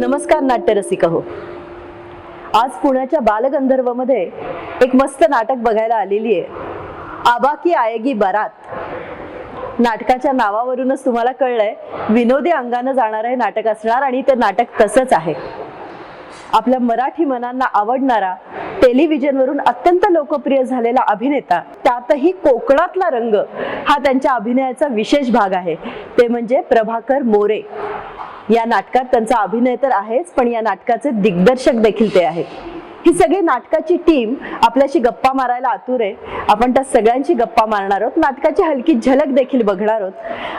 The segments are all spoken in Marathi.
नमस्कार नाट्यरसिक हो आज पुण्याच्या बालगंधर्वमध्ये एक मस्त नाटक बघायला आलेली आहे. आबा की आएगी बारात. नाटकाच्या नावावरूनच तुम्हाला कळलंय विनोदी अंगानं जाणार हे नाटक असणार आणि ते नाटक तसंच आहे. आपल्या मराठी मनांना आवडणारा टेलिव्हिजनवरून अत्यंत लोकप्रिय झालेला अभिनेता त्यातही कोकणातला रंग हा त्यांच्या अभिनयाचा विशेष भाग आहे. ते म्हणजे प्रभाकर मोरे. या नाटकात त्यांचा अभिनय तर आहेच पण या नाटकाचे दिग्दर्शक देखील ते आहेत. ही सगळी नाटकाची टीम आपल्याशी गप्पा मारायला आतुर आहे. आपण त्या सगळ्यांशी गप्पा मारणार आहोत. नाटकाची हलकी झलक देखील बघणार आहोत.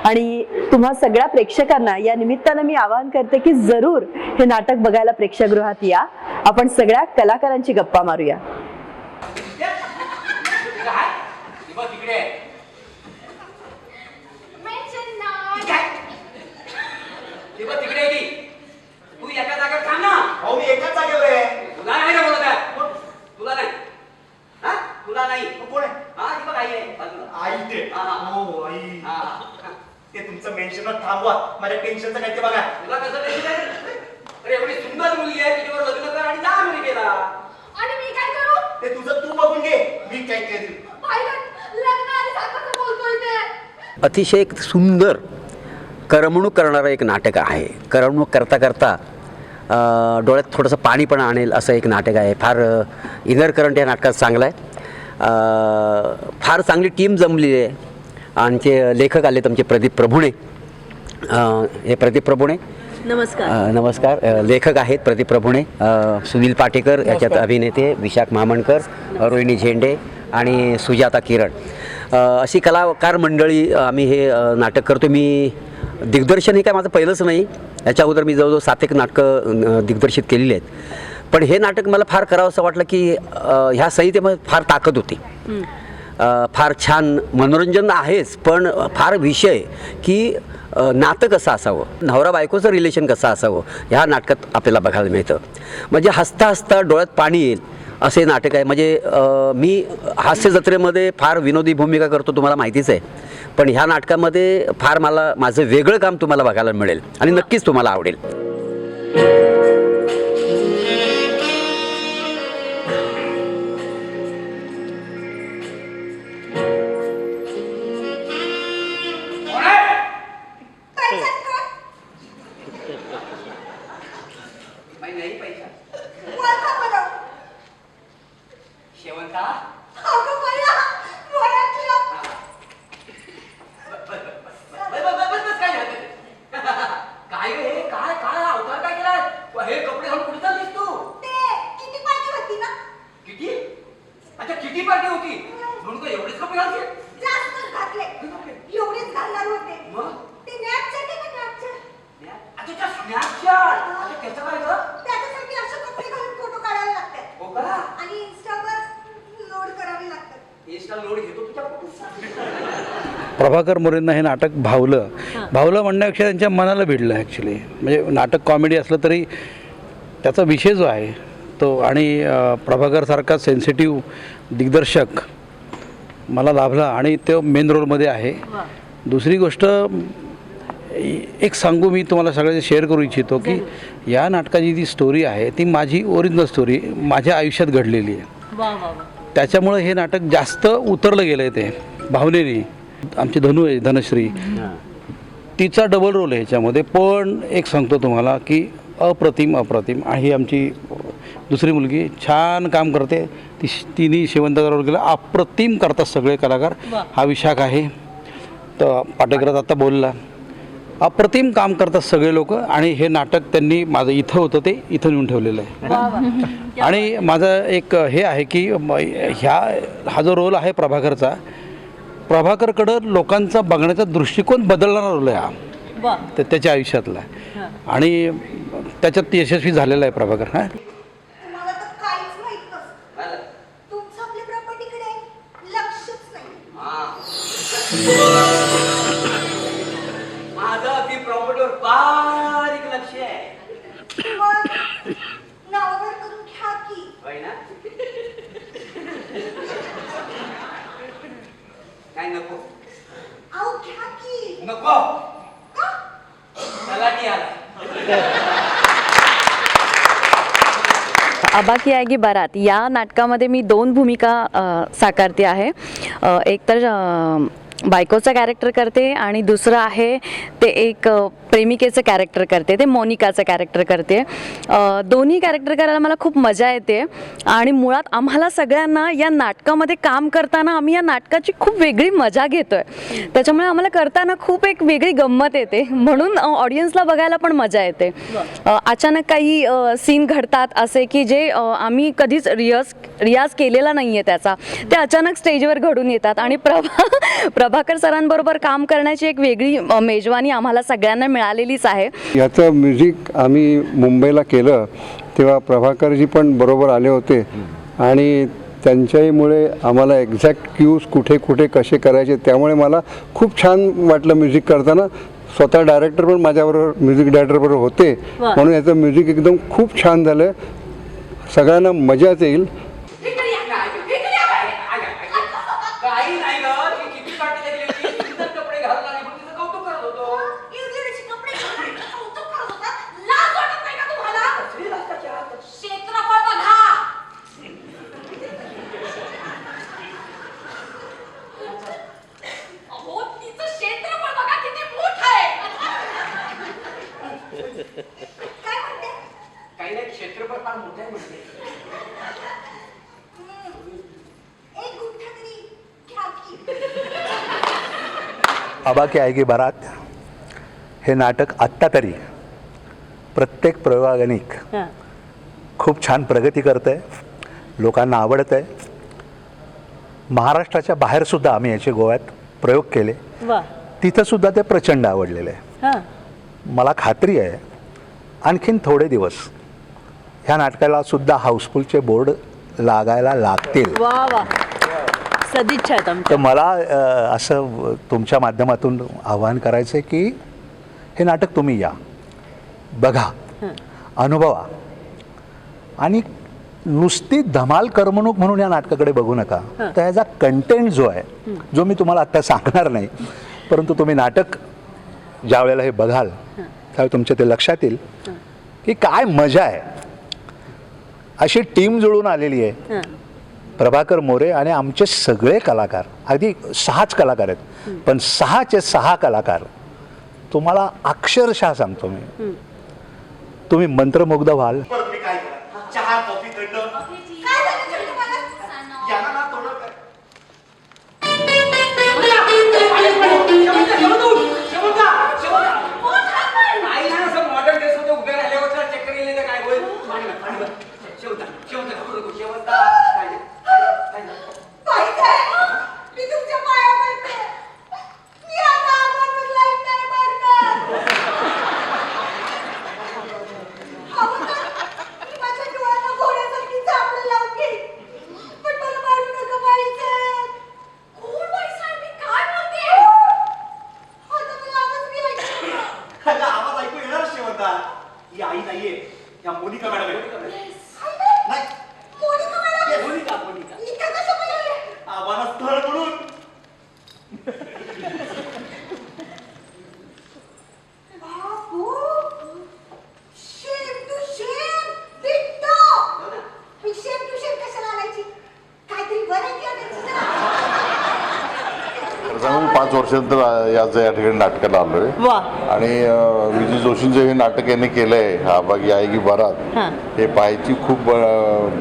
आणि तुम्हा सगळ्या प्रेक्षकांना या निमित्तानं मी आवाहन करते की जरूर हे नाटक बघायला प्रेक्षागृहात या. आपण सगळ्या कलाकारांची गप्पा मारूया काय ती बघ तिकडे आहे. Mention not. काय ती बघ तिकडे आहे ती तू एका जागेवर थांब ना अहो मी एकाच जागेवर आहे तुला नाही ना बोलत आहे तुला नाही हा तुला नाही मग कोण आहे हा ती बघ आई आहे बाजूला. आई ते हा, आई. ते तुमचं मेन्शन थांबवा. माझ्या टेन्शनचं काय ते बघा. तुला कसं टेन्शन आहे? अरे एवढी सुंदर मुलगी आहे तिच्यावर लग्न कर आणि जा अमेरिकेला आणि मी काय करू? ते तुझं तू बघून घे. मी काय करेन? पाहिलं लग्न आणि साखरचं बोलतोय ते? अतिशय एक सुंदर करमणूक करणारं एक नाटक आहे. करमणूक करता करता डोळ्यात थोडंसं पाणी पण आणेल असं एक नाटक आहे. फार इनर करंट या नाटकात चांगलं आहे. फार चांगली टीम जमलेली आहे. आमचे लेखक आले तुमचे प्रदीप प्रभुणे. अ, हे प्रदीप प्रभुणे. नमस्कार. नमस्कार. लेखक आहेत प्रदीप प्रभुणे सुनील पाटेकर याच्यात अभिनेते विशाख मामणकर अ, रोहिणी झेंडे आणि सुजाता किरण. अशी कलाकार मंडळी आम्ही हे नाटक करतो. मी दिग्दर्शन हे काय माझं पहिलंच नाही. याच्या अगोदर मी जवळजवळ सात एक नाटकं दिग्दर्शित केलेली आहेत. पण हे नाटक मला फार करावं असं वाटलं की ह्या संहितेमध्ये फार ताकद होती. फार छान मनोरंजन आहेच पण फार विषय की नातं कसं असावं नवरा बायकोचं रिलेशन कसं असावं ह्या नाटकात आपल्याला बघायला मिळतं. म्हणजे हसता हसता डोळ्यात पाणी येईल असे नाटक आहे. म्हणजे मी हास्य जत्रेमध्ये फार विनोदी भूमिका करतो तुम्हाला माहितीच आहे. पण ह्या नाटकामध्ये फार मला माझं वेगळं काम तुम्हाला बघायला मिळेल आणि नक्कीच तुम्हाला आवडेल. माहिती नाही पैसा ओळखा बरं. शेवंता अगं बया, ओळखलं. बस बस बस बस बस काय झालं काय रे हे काय काय अवतार काय केलाय हे कपडे घालून कुठे चाललीस तू ते किती पार्टी होती ना? किती अच्छा किती पार्टी होती म्हणून एवढेच कपडे घालते जास्तच घातले. एवढेच घालणार होते. मग ते Snapchat आहे का Snapchat? अच्छा त्या स्नॅपचॅट अच्छा त्याचं काय ग त्याच्यासाठी असे कपडे घालून फोटो काढावे लागतात. हो का आणि Instaवर लोड करावे लागतात. इंस्टा लोड घेतो तुझ्या फोटो प्रभाकर मोरेंना हे नाटक भावलं. भावलं म्हणण्यापेक्षा त्यांच्या मनाला भिडलं ॲक्च्युली म्हणजे नाटक कॉमेडी असलं तरी त्याचा विषय जो आहे तो आणि प्रभाकरसारखा सेन्सिटिव्ह दिग्दर्शक मला लाभला आणि तो मेन रोलमध्ये आहे. दुसरी गोष्ट एक सांगू मी तुम्हाला सगळ्यांचे शेअर करू इच्छितो की या नाटकाची जी स्टोरी आहे ती माझी ओरिजिनल स्टोरी माझ्या आयुष्यात घडलेली आहे. त्याच्यामुळं हे नाटक जास्त उतरलं गेलं आहे ते भावनेने. आमची धनु आहे धनश्री. तिचा डबल रोल आहे ह्याच्यामध्ये. पण एक सांगतो तुम्हाला की अप्रतिम अप्रतिम. ही आमची दुसरी मुलगी छान काम करते. ती तिन्ही रोल केला. अप्रतिम करतात सगळे कलाकार. हा विशाख आहे. तर पाटेकरात आता बोलला. अप्रतिम काम करतात सगळे लोक आणि हे नाटक त्यांनी माझं इथं होतं ते इथं नेऊन ठेवलेलं आहे. आणि माझं एक हे आहे की म- ह्या हा जो रोल आहे प्रभाकरचा प्रभाकरकडं लोकांचा बघण्याचा दृष्टिकोन बदलणारा रोल आहे हा. तर त्याच्या आयुष्यातला. आणि त्याच्यात यशस्वी झालेला आहे प्रभाकर हां. तुम्हाला तर प्रॉपर्टीवर बारीक लक्ष आहे. मग नावावर करून घ्या की. होय ना? काय नको? अहो घ्या की. नको. का? तलाठी आला अबाकी आएगी बारात. या नाटकामध्ये मी दोन भूमिका साकारते आहे. एक तर बायकोचं कॅरेक्टर करते आणि दुसरं आहे ते एक प्रेमिकेचं कॅरेक्टर करते ते मोनिकाचं कॅरेक्टर करते. दोन्ही कॅरेक्टर करायला मला खूप मजा येते. आणि मुळात आम्हाला सगळ्यांना या नाटकामध्ये काम करताना आम्ही या नाटकाची खूप वेगळी मजा घेतो आहे त्याच्यामुळे आम्हाला करताना खूप एक वेगळी गंमत येते. म्हणून ऑडियन्सला बघायला पण मजा येते. अचानक काही सीन घडतात असे की जे आम्ही कधीच रियाज रियाज केलेला नाही आहे त्याचा. ते अचानक स्टेजवर घडून येतात आणि प्रभा प्रभाकर सरांबरोबर काम करण्याची एक वेगळी मेजवानी आम्हाला सगळ्यांना मिळालेलीच आहे. याचं म्युझिक आम्ही मुंबईला केलं तेव्हा प्रभाकरजी पण बरोबर आले होते. आणि त्यांच्याहीमुळे आम्हाला एक्झॅक्ट क्यूज कुठे कुठे कसे करायचे त्यामुळे मला खूप छान वाटलं म्युझिक करताना. स्वतः डायरेक्टर पण माझ्याबरोबर म्युझिक डायरेक्टर बरोबर होते. म्हणून याचं म्युझिक एकदम खूप छान झालं. सगळ्यांना मजाच येईल इकडे या. इकडे या बाई. काही नाही ग ती किती काढली गेली होती सुंदर कपडे घालून आली पण तिचं कौतुक करत होतो इंग्रजीचे कपडे घालून कौतुक करत होता. लाज वाटत नाही का तुम्हाला? क्षेत्रफळ बघा. अहो, तिचं क्षेत्रफळ बघा किती मोठं आहे. काय म्हणते? काही नाही क्षेत्रफळ फार मोठं आहे म्हणते एक गुंठा तरी घ्या की. अबाकी आएगी बारात हे नाटक आत्ता तरी प्रत्येक प्रयोगागणिक खूप छान प्रगती करत आहे लोकांना आवडत आहे महाराष्ट्राच्या बाहेरसुद्धा आम्ही याचे गोव्यात प्रयोग केले. तिथंसुद्धा ते प्रचंड आवडलेले. आहे हां. मला खात्री आहे आणखीन थोडे दिवस ह्या नाटकाला सुद्धा हाऊसफुलचे बोर्ड लागायला लागतील. सदिच्छा तर मला असं तुमच्या माध्यमातून आवाहन करायचं आहे की हे नाटक तुम्ही या. बघा. अनुभवा. आणि नुसती धमाल करमणूक म्हणून या नाटकाकडे बघू नका. तर ह्याचा कंटेंट जो आहे जो मी तुम्हाला आत्ता सांगणार नाही परंतु तुम्ही नाटक ज्या वेळेला हे बघाल त्यावेळी तुमच्या ते लक्षात येईल की काय मजा आहे. अशी टीम जुळून आलेली आहे. प्रभाकर मोरे आणि आमचे सगळे कलाकार अगदी सहाच कलाकार आहेत पण सहाचे सहा कलाकार तुम्हाला अक्षरशः सांगतो मी. तुम्ही मंत्रमुग्ध व्हाल. चहा कॉफी थंड वर्षानंतर याचं या ठिकाणी नाटकाला आलोय वा आणि विजय जोशींचं हे नाटक यांनी केलंय हा बागी आहे की बरात हां. हे पाहायची खूप अ,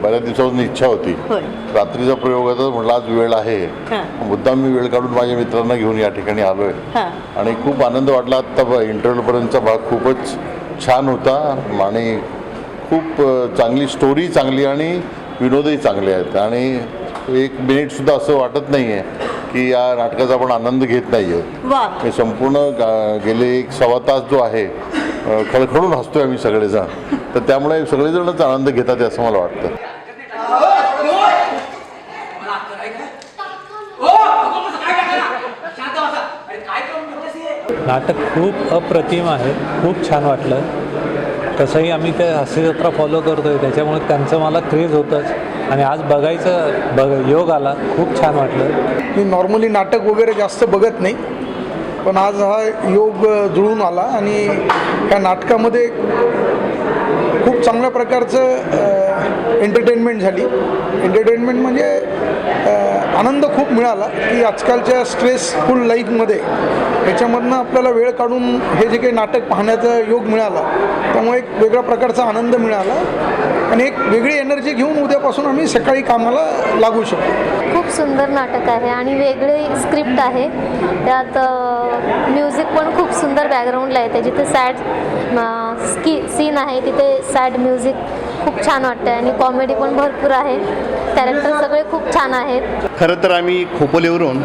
बऱ्याच दिवसापासून इच्छा होती होय. रात्रीचा प्रयोग होता म्हटलं आज वेळ आहे हां. मुद्दाम मी वेळ काढून माझ्या मित्रांना घेऊन या ठिकाणी आलोय हां. आणि खूप आनंद वाटला आत्ता इंटरव्ह्यूपर्यंतचा भाग खूपच छान होता आणि खूप अ, चांगली स्टोरी चांगली आणि विनोदही चांगले आहेत आणि एक मिनिटसुद्धा असं वाटत नाही आहे की या नाटकाचा आपण आनंद घेत नाही आहोत वा हे संपूर्ण गा- गेले एक सव्वा तास जो आहे खळखळून हसतोय आम्ही सगळेजण तर त्यामुळे सगळेजणच आनंद घेतात आहे असं मला वाटतं मला अक्कल आहे का? ओ, नको बसा, काय करताय? शांत बसा. अरे, काय करून ठेवलंस हे? नाटक खूप अप्रतिम आहे खूप छान वाटलं तसंही आम्ही ते हास्यजत्रा फॉलो करतो आहे त्याच्यामुळे त्यांचं मला क्रेज होतंच आणि आज बघायचं बघ योग आला. खूप छान वाटलं. मी नॉर्मली नाटक वगैरे जास्त बघत नाही पण आज हा योग जुळून आला आणि या नाटकामध्ये खूप चांगल्या प्रकारचं एंटरटेनमेंट झाली. एंटरटेनमेंट म्हणजे आनंद खूप मिळाला की आजकालच्या स्ट्रेसफुल लाईफमध्ये याच्यामधनं आपल्याला वेळ काढून हे जे काही नाटक पाहण्याचा योग मिळाला त्यामुळे एक वेगळ्या प्रकारचा आनंद मिळाला आणि एक वेगळी एनर्जी घेऊन उद्यापासून आम्ही सकाळी कामाला लागू शकतो. खूप सुंदर नाटक आहे आणि वेगळे स्क्रिप्ट आहे. त्यात म्युझिक पण खूप सुंदर बॅकग्राऊंडला आहे त्याची सॅड स्की सीन आहे तिथे सॅड म्युझिक खूप छान वाटतं आणि कॉमेडी पण भरपूर आहे. कॅरेक्टर सगळे खूप छान आहेत. खरं तर आम्ही खोपोलीवरून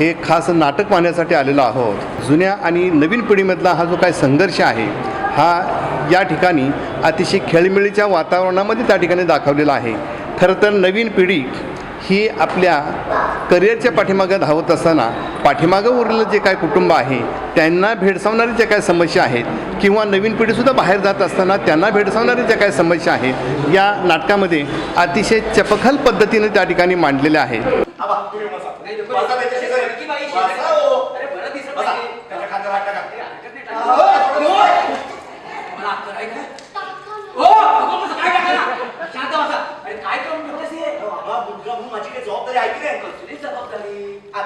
हे खास नाटक पाहण्यासाठी आलेलो आहोत. जुन्या आणि नवीन पिढीमधला हा जो काय संघर्ष आहे हा या ठिकाणी अतिशय खेळमेळीच्या वातावरणामध्ये त्या ठिकाणी दाखवलेला आहे. खरं तर नवीन पिढी ही आपल्या करिअरच्या पाठीमागं धावत असताना पाठीमागं उरलेलं जे काय कुटुंब आहे त्यांना भेडसावणाऱ्या ज्या काही समस्या आहेत किंवा नवीन पिढीसुद्धा बाहेर जात असताना त्यांना भेडसावणाऱ्या ज्या काही समस्या आहेत या नाटकामध्ये अतिशय चपखल पद्धतीने त्या ठिकाणी मांडलेल्या आहेत.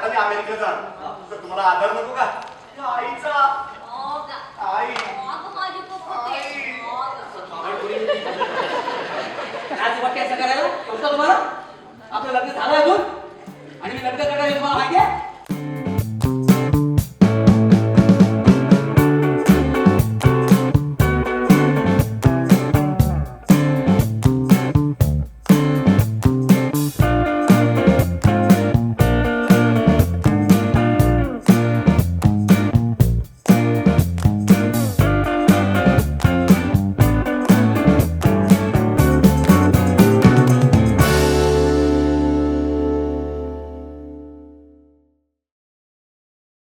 आता मी अमेरिकेत जाणार. तर तुम्हाला आधार नको का? आईचा. आई. आज वाटते तुम्हाला? आपलं लग्न झालं अजून? आणि मी लग्न करायला तुम्हाला माहिती आहे?